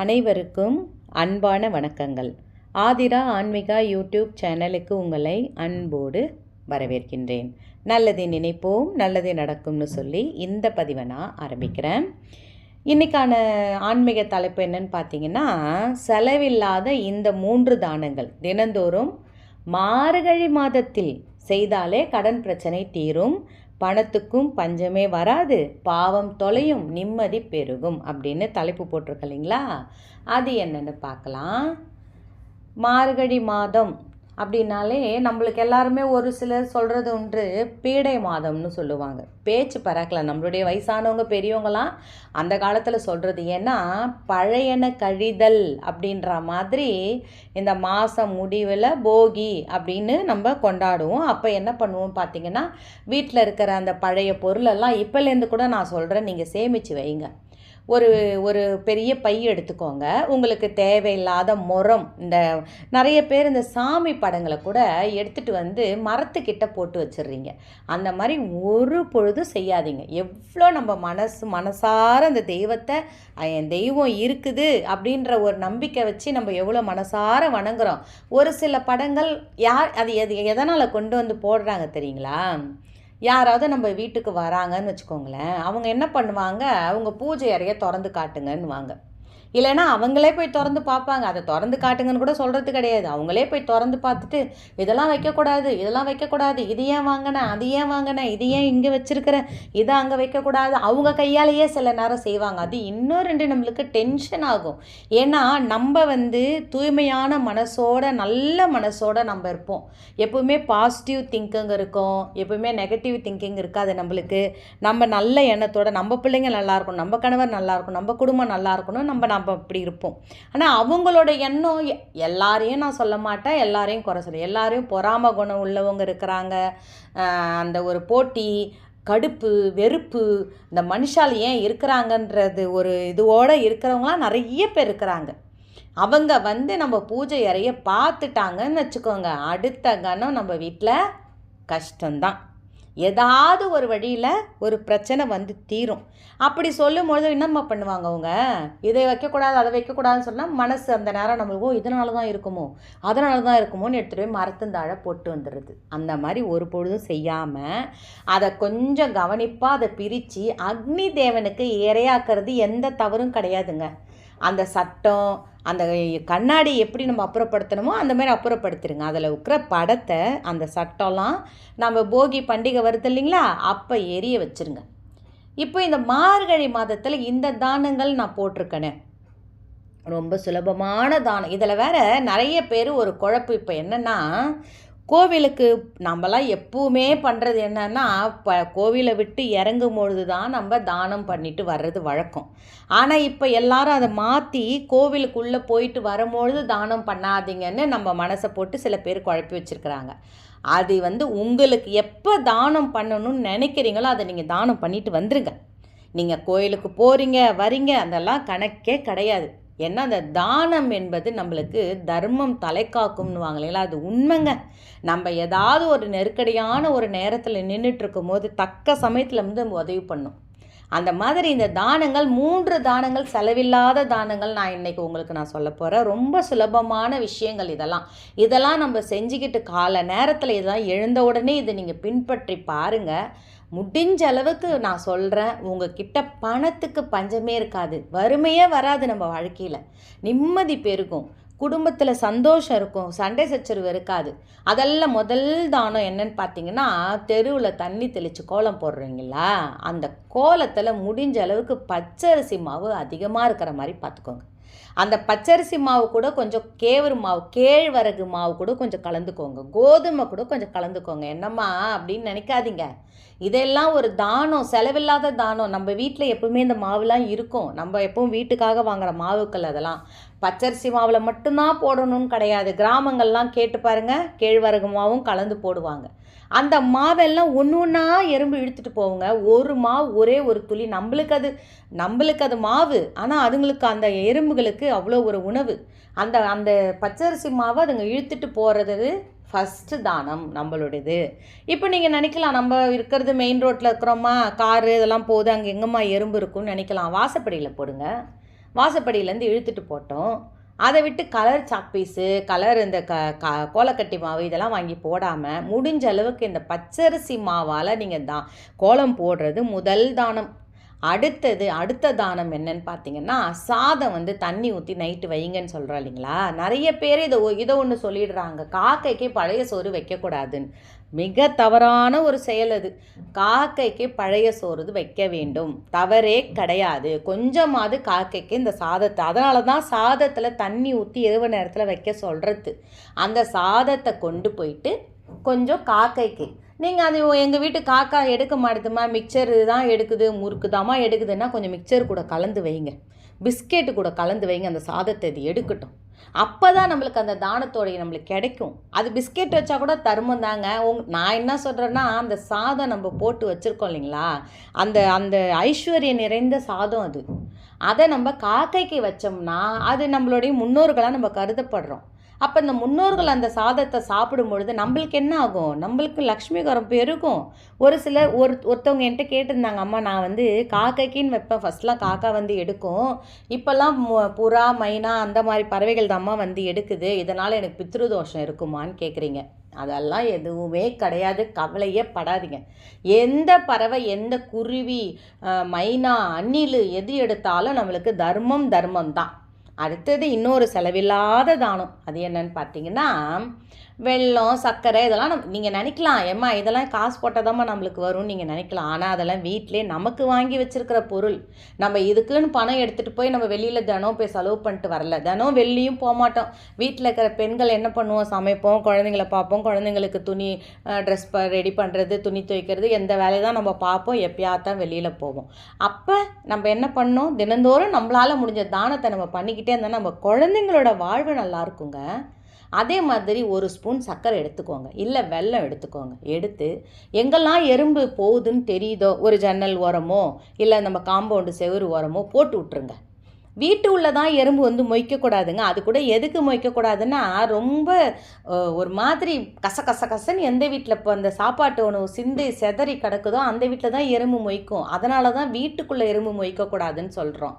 அனைவருக்கும் அன்பான வணக்கங்கள். ஆதிரா ஆன்மீகா யூடியூப் சேனலுக்கு உங்களை அன்போடு வரவேற்கின்றேன். நல்லதை நினைப்போம் நல்லது நடக்கும்னு சொல்லி இந்த பதிவை நான் ஆரம்பிக்கிறேன். இன்றைக்கான ஆன்மீக தலைப்பு என்னன்னு பார்த்தீங்கன்னா செலவில்லாத இந்த மூன்று தானங்கள். தினந்தோறும் மார்கழி மாதத்தில் செய்தாலே கடன் பிரச்சனை தீரும். பணத்துக்கும் பஞ்சமே வராது. பாவம் தொலையும் நிம்மதி பெருகும் அப்படின்னு தலைப்பு போட்டிருக்கு இல்லைங்களா? அது என்னென்னு பார்க்கலாம். மார்கழி மாதம் அப்படின்னாலே நம்மளுக்கு எல்லாருமே ஒரு சிலர் சொல்கிறது ஒன்று பீடை மாதம்னு சொல்லுவாங்க. பேச்சு பறக்கல. நம்மளுடைய வயசானவங்க பெரியவங்களாம் அந்த காலத்தில் சொல்கிறது ஏன்னா பழையன கழிதல் அப்படின்ற மாதிரி இந்த மாதம் முடிவில் போகி அப்படின்னு நம்ம கொண்டாடுவோம். அப்போ என்ன பண்ணுவோம் பார்த்திங்கன்னா வீட்டில் இருக்கிற அந்த பழைய பொருளெல்லாம் இப்போலேருந்து கூட நான் சொல்கிறேன் நீங்கள் சேமித்து வைங்க. ஒரு ஒரு பெரிய பை எடுத்துக்கோங்க. உங்களுக்கு தேவையில்லாத முறம் இந்த நிறைய பேர் இந்த சாமி படங்களை கூட எடுத்துகிட்டு வந்து மரத்துக்கிட்ட போட்டு வச்சிடுறீங்க. அந்த மாதிரி ஒரு பொழுதும் செய்யாதீங்க. எவ்வளோ நம்ம மனசு மனசார அந்த தெய்வத்தை என் தெய்வம் இருக்குது அப்படின்ற ஒரு நம்பிக்கை வச்சு நம்ம எவ்வளோ மனசார வணங்குறோம். ஒரு சில படங்கள் யார் அது எது எதனால் கொண்டு வந்து போடுறாங்க தெரியுங்களா? யாராவது நம்ம வீட்டுக்கு வராங்கன்னு வச்சுக்கோங்களேன் அவங்க என்ன பண்ணுவாங்க? அவங்க பூஜை அறையை திறந்து காட்டுங்கன்னுவாங்க. இல்லைன்னா அவங்களே போய் திறந்து பார்ப்பாங்க. அதை திறந்து காட்டுங்கன்னு கூட சொல்கிறது கிடையாது. அவங்களே போய் திறந்து பார்த்துட்டு இதெல்லாம் வைக்கக்கூடாது இதெல்லாம் வைக்கக்கூடாது இது ஏன் வாங்கினேன் அது ஏன் வாங்கினேன் இது ஏன் இங்கே வச்சுருக்கிறேன் இதை அங்கே வைக்கக்கூடாது? அவங்க கையாலேயே சில நேரம் செய்வாங்க. அது இன்னும் ரெண்டு நம்மளுக்கு டென்ஷன் ஆகும். ஏன்னா நம்ம வந்து தூய்மையான மனசோட நல்ல மனசோட நம்ம இருப்போம். எப்பவுமே பாசிட்டிவ் திங்கிங் இருக்கும். எப்பவுமே நெகட்டிவ் திங்கிங் இருக்காது நம்மளுக்கு. நம்ம நல்ல எண்ணத்தோட நம்ம பிள்ளைங்க நல்லா இருக்கணும் நம்ம கணவர் நல்லா இருக்கணும் நம்ம குடும்பம் நல்லா இருக்கணும் நம்ம நம்ம அப்படி இருப்போம். ஆனால் அவங்களோட எண்ணம் எல்லாரையும் நான் சொல்ல மாட்டேன். எல்லாரையும் குறை சொல்ல எல்லாரையும் பொறாம குணம் உள்ளவங்க இருக்கிறாங்க. அந்த ஒரு போட்டி கடுப்பு வெறுப்பு இந்த மனுஷால் ஏன் இருக்கிறாங்கன்றது ஒரு இதுவோடு இருக்கிறவங்களாம் நிறைய பேர் இருக்கிறாங்க. அவங்க வந்து நம்ம பூஜை அறைய பார்த்துட்டாங்கன்னு வச்சுக்கோங்க. அடுத்த கணம் நம்ம வீட்டில் கஷ்டம்தான். ஏதாவது ஒரு வழியில் ஒரு பிரச்சனை வந்து தீரும். அப்படி சொல்லும்பொழுது என்னம்மா பண்ணுவாங்க அவங்க? இதை வைக்கக்கூடாது அதை வைக்கக்கூடாதுன்னு சொன்னால் மனசு அந்த நேரம் நம்மளுக்கு ஓ இதனால தான் இருக்குமோ அதனால தான் இருக்குமோன்னு எடுத்துகிட்டு போய் மரத்தந்தாழ போட்டு வந்துடுது அந்த மாதிரி ஒரு பொழுதும் செய்யாமல் அதை கொஞ்சம் கவனிப்பாக அதை பிரித்து அக்னி தேவனுக்கு இரையாக்குறது எந்த தவறும் கிடையாதுங்க. அந்த சட்டம் அந்த கண்ணாடி எப்படி நம்ம அப்புறப்படுத்தணுமோ அந்த மாதிரி அப்புறப்படுத்திடுங்க அதில் இருக்கிற படத்தை அந்த சட்டம்லாம் நம்ம போகி பண்டிகை வருது இல்லைங்களா? அப்போ எரிய வச்சிருங்க. இப்போ இந்த மார்கழி மாதத்தில் இந்த தானங்கள் நான் போட்டிருக்கேனே. ரொம்ப சுலபமான தானம். இதில் வேற நிறைய பேர் ஒரு குழப்பு இப்போ என்னென்னா கோவிலுக்கு நம்மலாம் எப்பவுமே பண்ணுறது என்னென்னா இப்போ கோவிலை விட்டு இறங்கும் பொழுது தான் நம்ம தானம் பண்ணிட்டு வர்றது வழக்கம். ஆனால் இப்போ எல்லாரும் அதை மாற்றி கோவிலுக்குள்ளே போயிட்டு வரும்பொழுது தானம் பண்ணாதீங்கன்னு நம்ம மனசை போட்டு சில பேர் குழப்பி வச்சுருக்கிறாங்க. அது வந்து உங்களுக்கு எப்போ தானம் பண்ணணும்னு நினைக்கிறீங்களோ அதை நீங்கள் தானம் பண்ணிட்டு வந்துருங்க. நீங்கள் கோயிலுக்கு போகிறீங்க வரீங்க அதெல்லாம் கணக்கே கிடையாது. ஏன்னா அந்த தானம் என்பது நம்மளுக்கு தர்மம் தலை காக்கும்னுவாங்க இல்லைங்களா? அது உண்மைங்க. நம்ம ஏதாவது ஒரு நெருக்கடியான ஒரு நேரத்தில் நின்றுட்டு இருக்கும்போது தக்க சமயத்தில் வந்து நம்ம உதவி பண்ணும். அந்த மாதிரி இந்த தானங்கள் மூன்று தானங்கள் செலவில்லாத தானங்கள் நான் இன்னைக்கு உங்களுக்கு நான் சொல்ல போகிறேன் ரொம்ப சுலபமான விஷயங்கள் இதெல்லாம். இதெல்லாம் நம்ம செஞ்சுக்கிட்டு கால நேரத்தில் இதெல்லாம் எழுந்த உடனே இதை நீங்கள் பின்பற்றி பாருங்கள் முடிஞ்ச அளவுக்கு நான் சொல்கிறேன் உங்ககிட்ட பணத்துக்கு பஞ்சமே இருக்காது. வறுமையே வராது நம்ம வாழ்க்கையில். நிம்மதி பெருகும். குடும்பத்தில் சந்தோஷம் இருக்கும் சண்டை சச்சரவு இருக்காது. அதெல்லாம் முதல் தானம் என்னன்னு பார்த்தீங்கன்னா தெருவில் தண்ணி தெளித்து கோலம் போடுறீங்களா? அந்த கோலத்தில் முடிஞ்ச அளவுக்கு பச்சரிசி மாவு அதிகமாக இருக்கிற மாதிரி பார்த்துக்கோங்க அந்த பச்சரிசி மாவு கூட கொஞ்சம் கேவரு மாவு கேழ்வரகு மாவு கூட கொஞ்சம் கலந்துக்கோங்க. கோதுமை கூட கொஞ்சம் கலந்துக்கோங்க. என்னம்மா அப்படின்னு நினைக்காதீங்க. இதெல்லாம் ஒரு தானம் செலவில்லாத தானம். நம்ம வீட்டில் எப்பவுமே இந்த மாவுலாம் இருக்கும். நம்ம எப்பவும் வீட்டுக்காக வாங்குற மாவுக்கள் அதெல்லாம். பச்சரிசி மாவில் மட்டும்தான் போடணும்னு கிடையாது. கிராமங்கள்லாம் கேட்டு பாருங்க கேழ்வரகு மாவும் கலந்து போடுவாங்க. அந்த மாவெல்லாம் ஒன்று ஒன்றா எறும்பு இழுத்துட்டு போவோங்க. ஒரு மாவு ஒரே ஒரு துளி. நம்மளுக்கு அது நம்மளுக்கு அது மாவு. ஆனால் அதுங்களுக்கு அந்த எறும்புகளுக்கு அவ்வளோ ஒரு உணவு. அந்த அந்த பச்சரிசி மாவை அதுங்க இழுத்துட்டு போகிறது ஃபஸ்ட்டு தானம் நம்மளுடையது. இப்போ நீங்கள் நினைக்கலாம் நம்ம இருக்கிறது மெயின் ரோட்டில் இருக்கிறோமா? காரு இதெல்லாம் போகுது அங்கே எங்கேம்மா எறும்பு இருக்கும்னு நினைக்கலாம். வாசப்படியில் போடுங்க. வாசப்படியிலேருந்து இழுத்துட்டு போட்டோம். அதை விட்டு கலர் சாக்பீஸு கலர் இந்த க க கோலக்கட்டி மாவு இதெல்லாம் வாங்கி போடாமல் முடிஞ்ச அளவுக்கு இந்த பச்சரிசி மாவால் நீங்கள் தான் கோலம் போடுறது முதல் தானம். அடுத்தது அடுத்த தானம் என்னன்னு பார்த்தீங்கன்னா சாதம் வந்து தண்ணி ஊற்றி நைட்டு வைங்கன்னு சொல்கிறோம் இல்லைங்களா? நிறைய பேர் இதை இதை ஒன்று சொல்லிடுறாங்க. காக்கைக்கு பழைய சோறு வைக்கக்கூடாதுன்னு. மிக தவறான ஒரு செயல் அது. காக்கைக்கு பழைய சோறு வைக்க வேண்டும். தவறே கிடையாது. கொஞ்சமாவது காக்கைக்கு இந்த சாதத்தை அதனால தான் சாதத்தில் தண்ணி ஊற்றி இரவு நேரத்தில் வைக்க சொல்கிறது அந்த சாதத்தை கொண்டு போயிட்டு கொஞ்சம் காக்கைக்கு நீங்கள் அது எங்கள் வீட்டு காக்கா எடுக்க மாட்டுதுமா? மிக்சர் தான் எடுக்குது முறுக்கு தாமா எடுக்குதுன்னா கொஞ்சம் மிக்சர் கூட கலந்து வைங்க. பிஸ்கெட்டு கூட கலந்து வைங்க அந்த சாதத்தை இது எடுக்கட்டும். அப்போ தான் நம்மளுக்கு அந்த தானத்தோடைய நம்மளுக்கு கிடைக்கும். அது பிஸ்கெட் வச்சா கூட தருமம் தாங்க. உங் நான் என்ன சொல்கிறேன்னா அந்த சாதம் நம்ம போட்டு வச்சுருக்கோம் இல்லைங்களா? அந்த அந்த ஐஸ்வர்யம் நிறைந்த சாதம் அது. அதை நம்ம காக்கைக்கு வச்சோம்னா அது நம்மளுடைய முன்னோர்களாக நம்ம கருதப்படுறோம். அப்போ இந்த முன்னோர்கள் அந்த சாதத்தை சாப்பிடும் பொழுது நம்மளுக்கு என்ன ஆகும்? நம்மளுக்கு லக்ஷ்மி கரம் பெருகும். ஒரு சிலர் ஒரு ஒருத்தவங்க என்கிட்ட கேட்டிருந்தாங்க அம்மா நான் வந்து காக்கைக்குன்னு வைப்பேன். ஃபஸ்ட்லாம் காக்கா வந்து எடுக்கும். இப்போல்லாம் புறா மைனா அந்த மாதிரி பறவைகள் தான் வந்து எடுக்குது. இதனால் எனக்கு பித்ருதோஷம் இருக்குமான்னு கேட்குறீங்க அதெல்லாம் எதுவுமே கிடையாது. கவலையே படாதீங்க. எந்த பறவை எந்த குருவி மைனா அன்னிலு எது எடுத்தாலும் நம்மளுக்கு தர்மம் தர்மம் தான். அடுத்தது இன்னொரு செலவில்லாத தானம். அது என்னன்னு பார்த்தீங்கன்னா வெல்லம் சர்க்கரை இதெல்லாம் நம் நீங்கள் நினைக்கலாம். ஏம்மா இதெல்லாம் காசு போட்டாதாம்மா நம்மளுக்கு வரும்னு நீங்கள் நினைக்கலாம். ஆனால் அதெல்லாம் வீட்டிலே நமக்கு வாங்கி வச்சுருக்கிற பொருள். நம்ம இதுக்குன்னு பணம் எடுத்துகிட்டு போய் நம்ம வெளியில் தினம் போய் செலவு பண்ணிட்டு வரல. தினம் வெளியும் போக மாட்டோம். வீட்டில் இருக்கிற பெண்கள் என்ன பண்ணுவோம்? சமைப்போம் குழந்தைங்கள பார்ப்போம். குழந்தைங்களுக்கு துணி ட்ரெஸ் ப ரெடி பண்ணுறது துணி துவைக்கிறது எந்த வேலையை தான் நம்ம பார்ப்போம். எப்பயாவது தான் வெளியில் போவோம். அப்போ நம்ம என்ன பண்ணோம்? தினந்தோறும் நம்மளால் முடிஞ்ச தானத்தை நம்ம பண்ணிக்கிட்டே இருந்தால் நம்ம குழந்தைங்களோட வாழ்வு நல்லா இருக்குங்க. அதே மாதிரி ஒரு ஸ்பூன் சர்க்கரை எடுத்துக்கோங்க. இல்லை வெல்லம் எடுத்துக்கோங்க. எடுத்து எங்கெல்லாம் எறும்பு போகுதுன்னு தெரியுதோ ஒரு ஜன்னல் ஓரமோ இல்லை நம்ம காம்பவுண்டு செவரு ஓரமோ போட்டு விட்ருங்க வீட்டு உள்ள தான் எறும்பு வந்து மொய்க்கக்கூடாதுங்க. அது கூட எதுக்கு மொய்க்கக்கூடாதுன்னா ரொம்ப ஒரு மாதிரி கச கச கசன்னு எந்த வீட்டில் இப்போ அந்த சாப்பாட்டு உணவு சிந்தி செதறி கிடக்குதோ அந்த வீட்டில் தான் எறும்பு மொய்க்கும். அதனால தான் வீட்டுக்குள்ளே எறும்பு மொய்க்கக்கூடாதுன்னு சொல்கிறோம்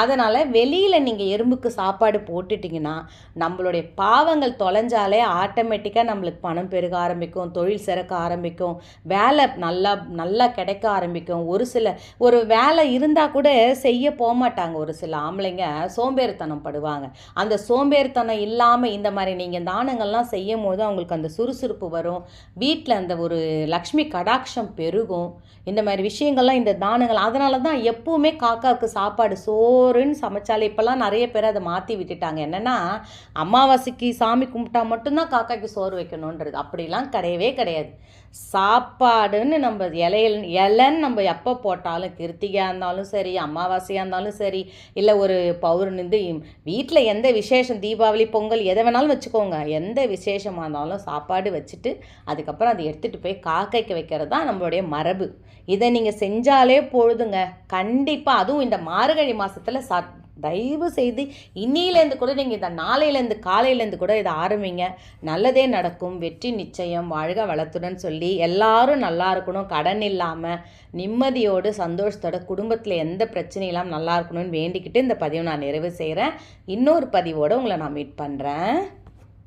அதனால் வெளியில் நீங்கள் எறும்புக்கு சாப்பாடு போட்டுட்டிங்கன்னா நம்மளுடைய பாவங்கள் தொலைஞ்சாலே ஆட்டோமேட்டிக்காக நம்மளுக்கு பணம் பெருக ஆரம்பிக்கும் தொழில் சிறக்க ஆரம்பிக்கும் வேலை நல்லா நல்லா கிடைக்க ஆரம்பிக்கும். ஒரு சில ஒரு வேலை இருந்தால் கூட செய்ய போக மாட்டாங்க ஒரு சில ஆம்பளைங்க சோம்பேறித்தனம் படுவாங்க. அந்த சோம்பேறித்தனம் இல்லாமல் இந்த மாதிரி நீங்கள் தானங்கள்லாம் செய்யும் போது அவங்களுக்கு அந்த சுறுசுறுப்பு வரும். வீட்டில் அந்த ஒரு லக்ஷ்மி கடாட்சம் பெருகும். இந்த மாதிரி விஷயங்கள்லாம் இந்த தானங்கள் அதனால தான் எப்போவுமே காக்காவுக்கு சாப்பாடு சோறுன்னு சமைச்சாலே இப்போல்லாம் நிறைய பேர் அதை மாற்றி விட்டுட்டாங்க. என்னென்னா அமாவாசைக்கு சாமி கும்பிட்டா மட்டும்தான் காக்காய்க்கு சோறு வைக்கணுன்றது அப்படிலாம் கிடையவே கிடையாது. சாப்பாடுன்னு நம்ம இலையில் இலைன்னு நம்ம எப்போ போட்டாலும் கிருத்திகையாக இருந்தாலும் சரி அமாவாசையாக இருந்தாலும் சரி இல்லை ஒரு ஒரு பௌர்ணந்து வீட்டில் எந்த விசேஷம் தீபாவளி பொங்கல் எதை வேணாலும் வச்சுக்கோங்க. எந்த விசேஷமாக இருந்தாலும் சாப்பாடு வச்சுட்டு அதுக்கப்புறம் அதை எடுத்துகிட்டு போய் காக்கைக்கு வைக்கிறது தான் நம்மளுடைய மரபு. இதை நீங்கள் செஞ்சாலே பொழுதுங்க கண்டிப்பாக அதுவும் இந்த மார்கழி மாதத்தில் சத் தயவு செய்து இன்னிலேருந்து கூட நீங்கள் இந்த நாளையிலேருந்து காலையிலேருந்து கூட இதை ஆரம்பிங்க. நல்லதே நடக்கும். வெற்றி நிச்சயம். வாழ்க வளத்துடன் சொல்லி எல்லாரும் நல்லா இருக்கணும். கடன் இல்லாமல் நிம்மதியோடு சந்தோஷத்தோட குடும்பத்தில் எந்த பிரச்சனையும் இல்லாமல் நல்லா இருக்கணும்னு வேண்டிக்கிட்டு இந்த பதிவை நான் நிறைவு செய்கிறேன் இன்னொரு பதிவோடு உங்களை நான் மீட் பண்ணுறேன்